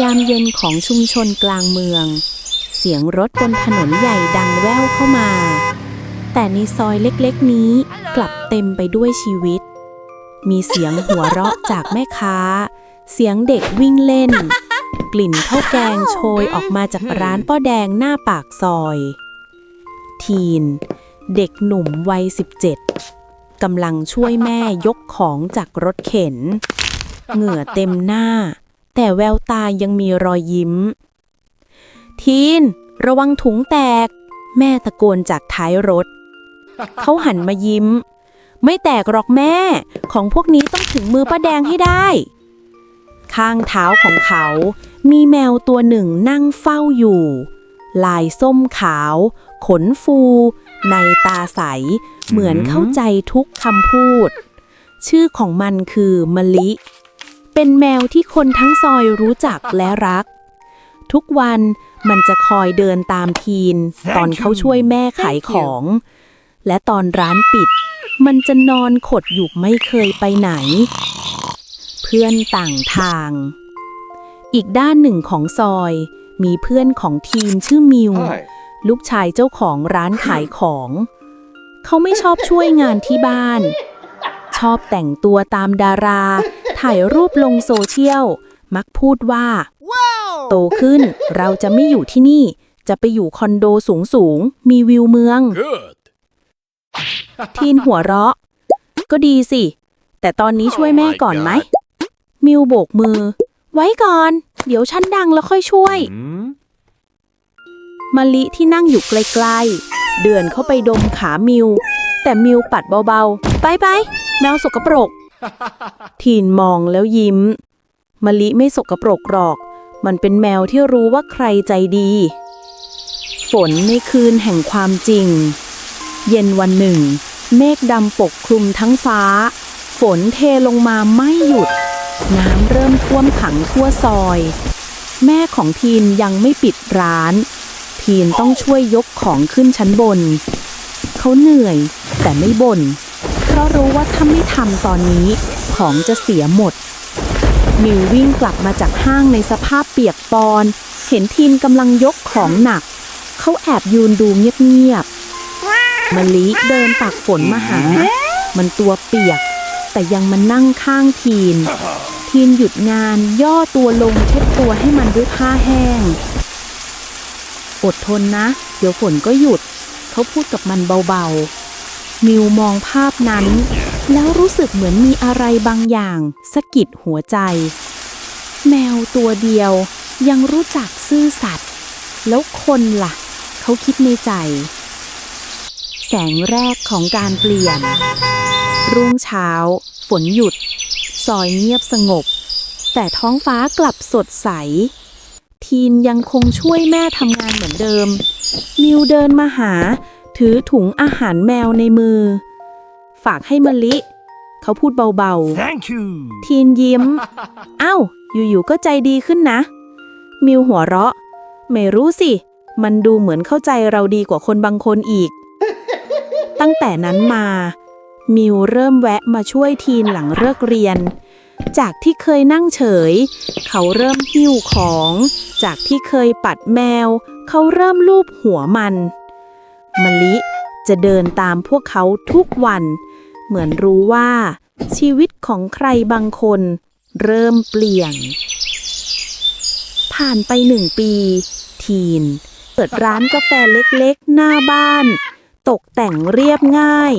ยามเย็นของชุมชนกลางเมือง เสียงรถบนถนนใหญ่ดังแว่วเข้ามา แต่ในซอยเล็กๆนี้กลับเต็มไปด้วยชีวิต มีเสียงหัวเราะจากแม่ค้า เสียงเด็กวิ่งเล่น กลิ่นข้าวแกงโชยออกมาจากร้านป้อแดงหน้าปากซอย ทีน เด็กหนุ่มวัย 17กำลังช่วยแม่ยกของจากรถเข็น เหงื่อเต็มหน้า แต่แววตายังมีรอยยิ้ม ทีน ระวังถุงแตก แม่ตะโกนจากท้ายรถ เขาหันมายิ้ม ไม่แตกหรอกแม่ ของพวกนี้ต้องถึงมือป้าแดงให้ได้ ข้างเท้าของเขา มีแมวตัวหนึ่งนั่งเฝ้าอยู่ ลายส้มขาว ขนฟู ในตาใส เหมือนเข้าใจทุกคำพูด ชื่อของมันคือมะลิ เป็นแมวที่คนทั้งซอยรู้จักและรัก ทุกวันมันจะคอยเดินตามทีน ตอนเขาช่วยแม่ขายของ และตอนร้านปิด มันจะนอนขดอยู่ไม่เคยไปไหน เพื่อนต่างทาง อีกด้านหนึ่งของซอย มีเพื่อนของทีมชื่อมิว Hi. ลูกชายเจ้าของร้านขายของ เขาไม่ชอบช่วยงานที่บ้าน ชอบแต่งตัวตามดารา ถ่ายรูปลงโซเชียล มักพูดว่าโตขึ้นเราจะไม่อยู่ที่นี่ จะไปอยู่คอนโดสูงสูงๆมีวิวเมือง Good. ทีนหัวเราะ ก็ดีสิ แต่ตอนนี้ช่วยแม่ก่อนไหม Oh my มิวโบกมือ ไว้ก่อน เดี๋ยวฉันดังแล้วค่อยช่วย Hmm? มะลิที่นั่งอยู่ไกลๆ เดินเข้าไปดมขามิว แต่มิวปัดเบาๆ ไปไปๆแมวสกปรก ทีนมองแล้วยิ้ม มะลิไม่สกปรกหรอก มันเป็นแมวที่รู้ว่าใครใจดี ฝนในคืนแห่งความจริง เย็นวันหนึ่ง เมฆดำปกคลุมทั้งฟ้า ฝนเทลงมาไม่หยุด น้ำเริ่มท่วมขังทั่วซอย แม่ของทีนยังไม่ปิดร้าน ทีนต้องช่วยยกของขึ้นชั้นบน เขาเหนื่อยแต่ไม่บน่น ราะรู้ว่าถ้าไม่ทำตอนนี้ของจะเสียหมด มิววิ่งกลับมาจากห้างในสภาพเปียกปอน เห็นทีนกำลังยกของหนัก เขาแอบยืนดูเงียบๆมะลิเดินตากฝนมาหา มันตัวเปียก แต่ยังมานั่งข้างทีนทีนหยุดงานย่อตัวลงเช็ดตัวให้มันด้วยผ้าแห้ง อดทนนะ เดี๋ยวฝนก็หยุด เขาพูดกับมันเบาๆ มิวมองภาพนั้น แล้วรู้สึกเหมือนมีอะไรบางอย่างสะกิดหัวใจ แมวตัวเดียวยังรู้จักซื่อสัตย์แล้วคนล่ะ เขาคิดในใจ แสงแรกของการเปลี่ยน รุ่งเช้า ฝนหยุด ซอยเงียบสงบ แต่ท้องฟ้ากลับสดใส ทีนยังคงช่วยแม่ทำงานเหมือนเดิม มิวเดินมาหา ถือถุงอาหารแมวในมือ ฝากให้มะลิ เขาพูดเบา Thank you. ๆทีนยิ้มเอ้าอยู่ๆก็ใจดีขึ้นนะ มิวหัวเราะ ไม่รู้สิ มันดูเหมือนเข้าใจเราดีกว่าคนบางคนอีก ตั้งแต่นั้นมา มิวเริ่มแวะมาช่วยทีนหลังเลิกเรียนจากที่เคยนั่งเฉย เขาเริ่มหิ้วของ จากที่เคยปัดแมว เขาเริ่มลูบหัวมัน มะลิ จะเดินตามพวกเขาทุกวัน เหมือนรู้ว่า ชีวิตของใครบางคน เริ่มเปลี่ยน ผ่านไปหนึ่งปี ทีน เปิดร้านกาแฟเล็กๆ หน้าบ้าน ตกแต่งเรียบง่าย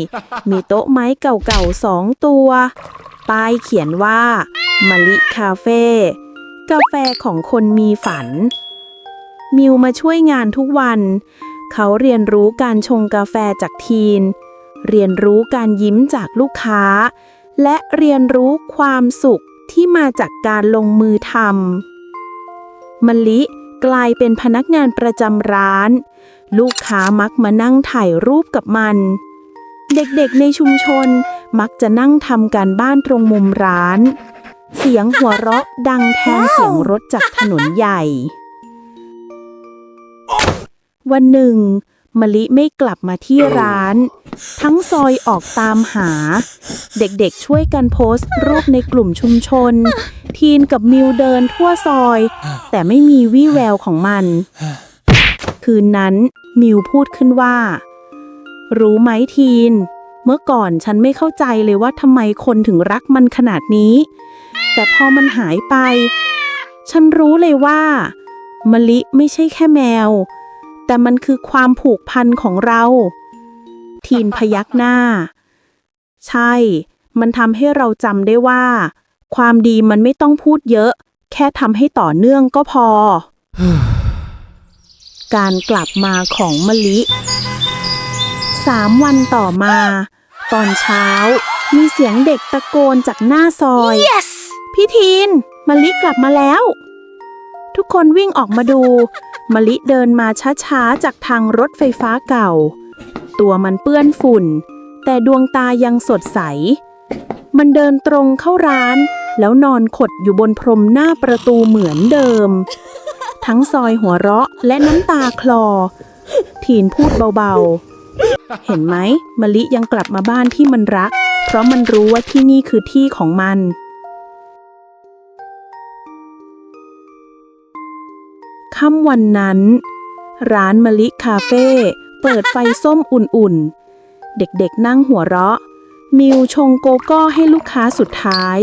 มีโต๊ะไม้เก่าๆสองตัว ป้ายเขียนว่า มะลิคาเฟ่กาแฟของคนมีฝัน มิวมาช่วยงานทุกวัน เขาเรียนรู้การชงกาแฟจากทีน เรียนรู้การยิ้มจากลูกค้า และเรียนรู้ความสุขที่มาจากการลงมือทำมลิกลายเป็นพนักงานประจำร้าน ลูกค้ามักมานั่งถ่ายรูปกับมัน เด็กๆในชุมชนมักจะนั่งทำการบ้านตรงมุมร้าน เสียงหัวเราะดังแทนเสียงรถจากถนนใหญ่ วันหนึ่งมะลิไม่กลับมาที่ร้าน ทั้งซอยออกตามหา เด็กๆช่วยกันโพสต์รูปในกลุ่มชุมชน ทีนกับมิวเดินทั่วซอย แต่ไม่มีวี่แววของมัน คืนนั้นมิวพูดขึ้นว่า รู้ไหมทีน เมื่อก่อนฉันไม่เข้าใจเลยว่าทำไมคนถึงรักมันขนาดนี้ แต่พอมันหายไป ฉันรู้เลยว่ามะลิไม่ใช่แค่แมว แต่มันคือความผูกพันของเรา ทีนพยักหน้า ใช่ มันทำให้เราจำได้ว่า ความดีมันไม่ต้องพูดเยอะ แค่ทำให้ต่อเนื่องก็พอ การกลับมาของมะลิสามวันต่อมา ตอนเช้า มีเสียงเด็กตะโกนจากหน้าซอย Yes! พี่ทีนมะลิกลับมาแล้ว ทุกคนวิ่งออกมาดู มะลิเดินมาช้าๆ จากทางรถไฟฟ้าเก่า ตัวมันเปื้อนฝุ่น แต่ดวงตายังสดใส มันเดินตรงเข้าร้าน แล้วนอนขดอยู่บนพรมหน้าประตูเหมือนเดิม ทั้งซอยหัวเราะและน้ำตาคลอ ทีนพูดเบาๆ เห็นไหมมะลิยังกลับมาบ้านที่มันรัก เพราะมันรู้ว่าที่นี่คือที่ของมัน ค่ำวันนั้น ร้านมะลิคาเฟ่เปิดไฟส้มอุ่นๆ เด็กๆนั่งหัวเราะ มิวชงโกโก้ให้ลูกค้าสุดท้าย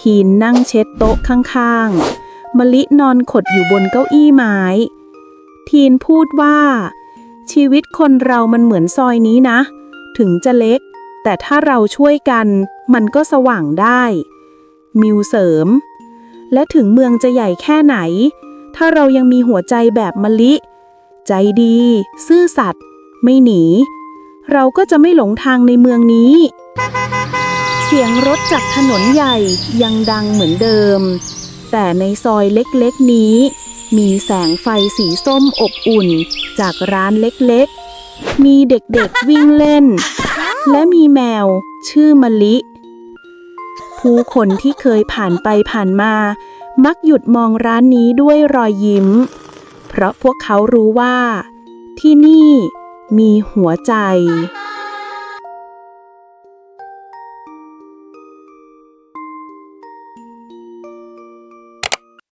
ทีนนั่งเช็ดโต๊ะข้างๆ มะลินอนขดอยู่บนเก้าอี้ไม้ ทีนพูดว่า ชีวิตคนเรามันเหมือนซอยนี้นะ ถึงจะเล็ก แต่ถ้าเราช่วยกัน มันก็สว่างได้ มิวเสริม และถึงเมืองจะใหญ่แค่ไหน ถ้าเรายังมีหัวใจแบบมะลิ ใจดี ซื่อสัตย์ไม่หนี เราก็จะไม่หลงทางในเมืองนี้ เสียงรถจากถนนใหญ่ยังดังเหมือนเดิม แต่ในซอยเล็กๆนี้ มีแสงไฟสีส้มอบอุ่นจากร้านเล็กๆ มีเด็กๆวิ่งเล่น และมีแมวชื่อมะลิ ผู้คนที่เคยผ่านไปผ่านมา มักหยุดมองร้านนี้ด้วยรอยยิ้ม เพราะพวกเขารู้ว่า ที่นี่มีหัวใจ